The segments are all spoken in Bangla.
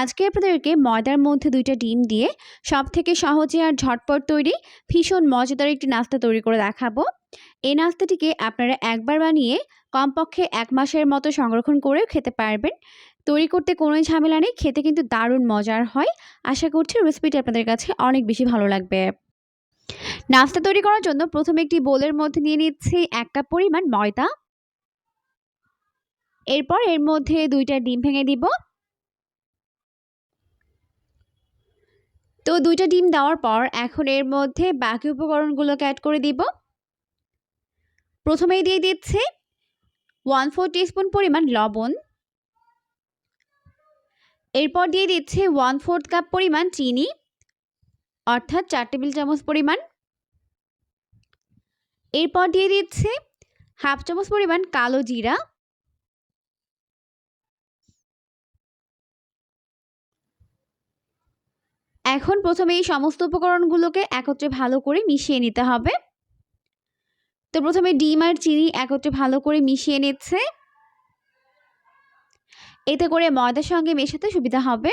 আজকে আপনাদেরকে ময়দার মধ্যে দুইটা ডিম দিয়ে সব থেকে সহজে আর ঝটপট তৈরি, ভীষণ মজাদার একটি নাস্তা তৈরি করে দেখাবো। এই নাস্তাটিকে আপনারা একবার বানিয়ে কমপক্ষে এক মাসের মতো সংরক্ষণ করেও খেতে পারবেন। তৈরি করতে কোনো ঝামেলা নেই, খেতে কিন্তু দারুণ মজার হয়। আশা করছি রেসিপিটি আপনাদের কাছে অনেক বেশি ভালো লাগবে। নাস্তা তৈরি করার জন্য প্রথমে একটি বোলের মধ্যে নিয়ে নিচ্ছি এক কাপ পরিমাণ ময়দা। এরপর এর মধ্যে দুইটা ডিম ভেঙে দিব। তো দুইটা ডিম দেওয়ার পর এখন এর মধ্যে বাকি উপকরণগুলোকে অ্যাড করে দিব। প্রথমেই দিয়ে দিচ্ছে ওয়ান ফোর টিস্পুন পরিমাণ লবণ। এরপর দিয়ে দিচ্ছে ওয়ান ফোর্থ কাপ পরিমাণ চিনি, অর্থাৎ চার টেবিল চামচ পরিমাণ। এরপর দিয়ে দিচ্ছে হাফ চামচ পরিমাণ কালো জিরা। এখন প্রথমে এই সমস্ত উপকরণগুলোকে একত্রে ভালো করে মিশিয়ে নিতে হবে। তো প্রথমে ডিম আর চিনি একত্রে ভালো করে মিশিয়ে নিচ্ছে। এতে করে ময়দার সঙ্গে মেশাতে সুবিধা হবে।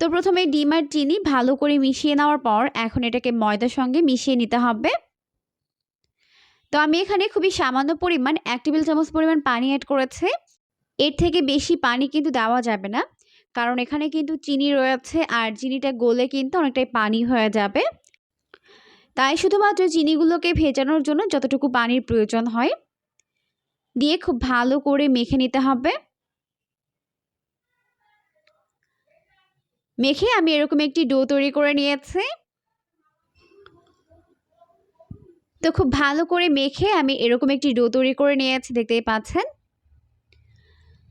তো প্রথমে ডিম আর চিনি ভালো করে মিশিয়ে নেওয়ার পর এখন এটাকে ময়দার সঙ্গে মিশিয়ে নিতে হবে। তো আমি এখানে খুবই সামান্য পরিমাণ এক টেবিল চামচ পরিমাণ পানি অ্যাড করেছে। এর থেকে বেশি পানি কিন্তু দেওয়া যাবে না। কারণ এখানে কিন্তু চিনি রয়েছে আর চিনিটা গলে কিন্তু অনেকটাই পানি হয়ে যাবে। তাই শুধুমাত্র চিনিগুলোকে ভেজানোর জন্য যতটুকু পানির প্রয়োজন হয়, দিয়ে খুব ভালো করে মেখে নিতে হবে। মেখে আমি এরকম একটি ডো তৈরি করে নিয়েছি। তো খুব ভালো করে মেখে আমি এরকম একটি ডো তৈরি করে নিয়েছি, দেখতেই পাচ্ছেন।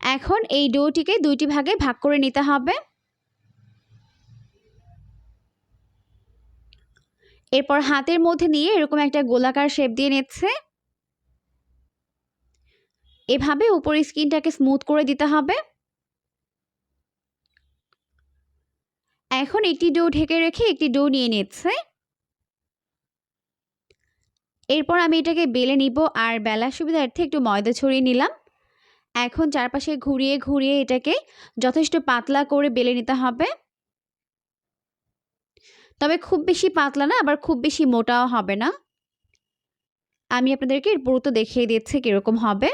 এখন এই ডোটিকে দুইটি ভাগে ভাগ করে নিতে হবে। এরপর হাতের মধ্যে নিয়ে এরকম একটা গোলাকার শেপ দিয়ে নিচ্ছে। এভাবে উপর স্কিনটাকে স্মুথ করে দিতে হবে। এখন একটি ডো ঢেকে রেখে একটি ডো নিয়ে নিচ্ছে। এরপর আমি এটাকে বেলে নিব, আর বেলার সুবিধার্থে একটু ময়দা ছড়িয়ে নিলাম। এখন চারপাশে ঘুরিয়ে ঘুরিয়ে এটাকে যথেষ্ট পাতলা করে বেলে নিতে হবে। তবে খুব বেশি পাতলা না, আবার খুব বেশি মোটাও হবে না। আমি আপনাদেরকে এর পুরো তো দেখিয়ে দিচ্ছি কীরকম হবে।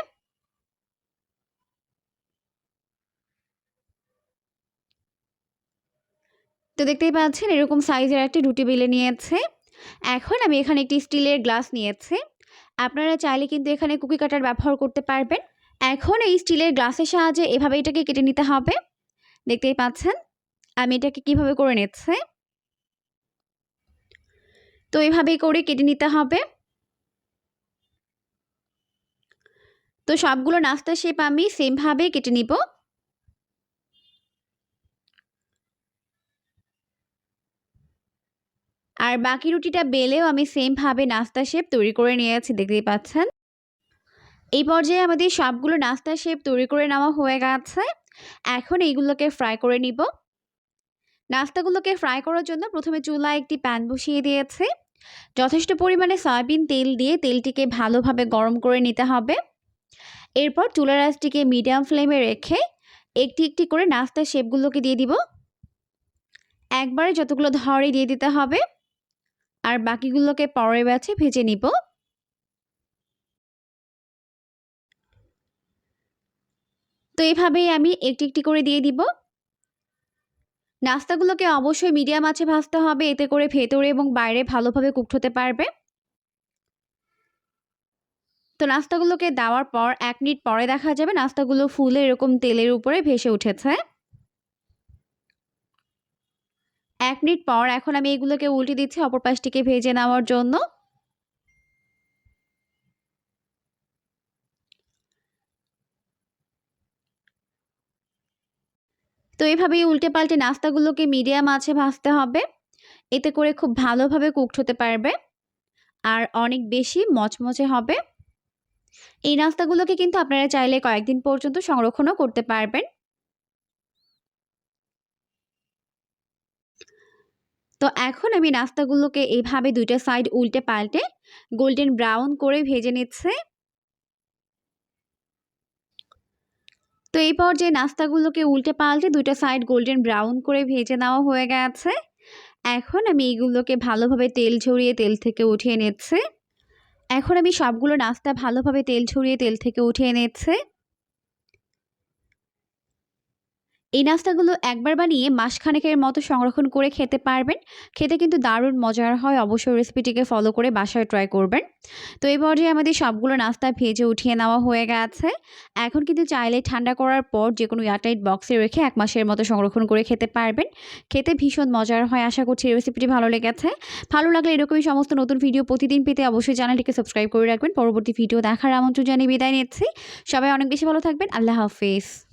তো দেখতেই পাচ্ছেন এরকম সাইজের একটি রুটি বেলে নিয়েছে। এখন আমি এখানে একটি স্টিলের গ্লাস নিয়েছি। আপনারা চাইলে কিন্তু এখানে কুকি কাটার ব্যবহার করতে পারবেন। এখন এই স্টিলের গ্লাসের সাহায্যে এভাবে এটাকে কেটে নিতে হবে। দেখতেই পাচ্ছেন, আমি এটাকে কীভাবে করে নিচ্ছে? তো এভাবেই করে কেটে নিতে হবে। তো সবগুলো নাস্তা শেপ আমি সেমভাবে কেটে নিব। আর বাকি রুটিটা বেলেও আমি সেমভাবে নাস্তা শেপ তৈরি করে নিয়েছি, দেখতেই পাচ্ছেন। এই পর্যায়ে আমাদের সবগুলো নাস্তা শেপ তৈরি করে নেওয়া হয়ে গেছে। এখন এইগুলোকে ফ্রাই করে নিব। নাস্তাগুলোকে ফ্রাই করার জন্য প্রথমে চুলায় একটি প্যান বসিয়ে দিয়েছে। যথেষ্ট পরিমাণে সয়াবিন তেল দিয়ে তেলটিকে ভালোভাবে গরম করে নিতে হবে। এরপর চুলার আঁচটিকে মিডিয়াম ফ্লেমে রেখে একটি একটি করে নাস্তার শেপগুলোকে দিয়ে দিব। একবারে যতগুলো ধরে দিয়ে দিতে হবে। আর বাকিগুলোকে পরে ব্যাচে ভেজে নিব। তো এভাবেই আমি একটি একটি করে দিয়ে দিব। নাস্তাগুলোকে অবশ্যই মিডিয়াম আছে ভাজতে হবে, এতে করে ভেতরে এবং বাইরে ভালোভাবে কুকড হতে পারবে। তো নাস্তাগুলোকে দেওয়ার পর এক মিনিট পরে দেখা যাবে নাস্তাগুলো ফুলে এরকম তেলের উপরে ভেসে উঠেছে। এক মিনিট পর এখন আমি এগুলোকে উল্টে দিচ্ছি অপর পাশটিকে ভেজে নেওয়ার জন্য। তো এভাবেই উল্টে পাল্টে নাস্তাগুলোকে মিডিয়াম আছে ভাজতে হবে। এতে করে খুব ভালোভাবে কুকড হতে পারবে আর অনেক বেশি মচমচে হবে। এই নাস্তাগুলোকে কিন্তু আপনারা চাইলে কয়েকদিন পর্যন্ত সংরক্ষণও করতে পারবেন। তো এখন আমি নাস্তাগুলোকে এইভাবে দুইটা সাইড উল্টে পাল্টে গোল্ডেন ব্রাউন করে ভেজে নিচ্ছে। তো এই পর্যায়ে নাস্তাগুলোকে উল্টে পাল্টে দুইটা সাইড গোল্ডেন ব্রাউন করে ভেজে নেওয়া হয়ে গেছে। এখন আমি এইগুলোকে ভালোভাবে তেল ঝরিয়ে তেল থেকে উঠিয়ে নিচ্ছে। এখন আমি সবগুলো নাস্তা ভালোভাবে তেল ছড়িয়ে তেল থেকে উঠিয়ে নিচ্ছে। এই নাস্তাগুলো একবার বানিয়ে মাসখানেকের মতো সংরক্ষণ করে খেতে পারবেন। খেতে কিন্তু দারুণ মজার হয়। অবশ্যই রেসিপিটিকে ফলো করে বাসায় ট্রাই করবেন। তো এই পর্যায়ে আমাদের সবগুলো নাস্তা ভেজে উঠিয়ে নেওয়া হয়ে গেছে। এখন কিন্তু চাইলে ঠান্ডা করার পর যে কোনো এয়ারটাইট বক্সে রেখে এক মাসের মতো সংরক্ষণ করে খেতে পারবেন। খেতে ভীষণ মজার হয়। আশা করছি রেসিপিটি ভালো লেগেছে। ভালো লাগলে এরকমই সমস্ত নতুন ভিডিও প্রতিদিন পেতে অবশ্যই চ্যানেলটিকে সাবস্ক্রাইব করে রাখবেন। পরবর্তী ভিডিও দেখার আমন্ত্রণ জানিয়ে বিদায় নিচ্ছি। সবাই অনেক বেশি ভালো থাকবেন। আল্লাহ হাফিজ।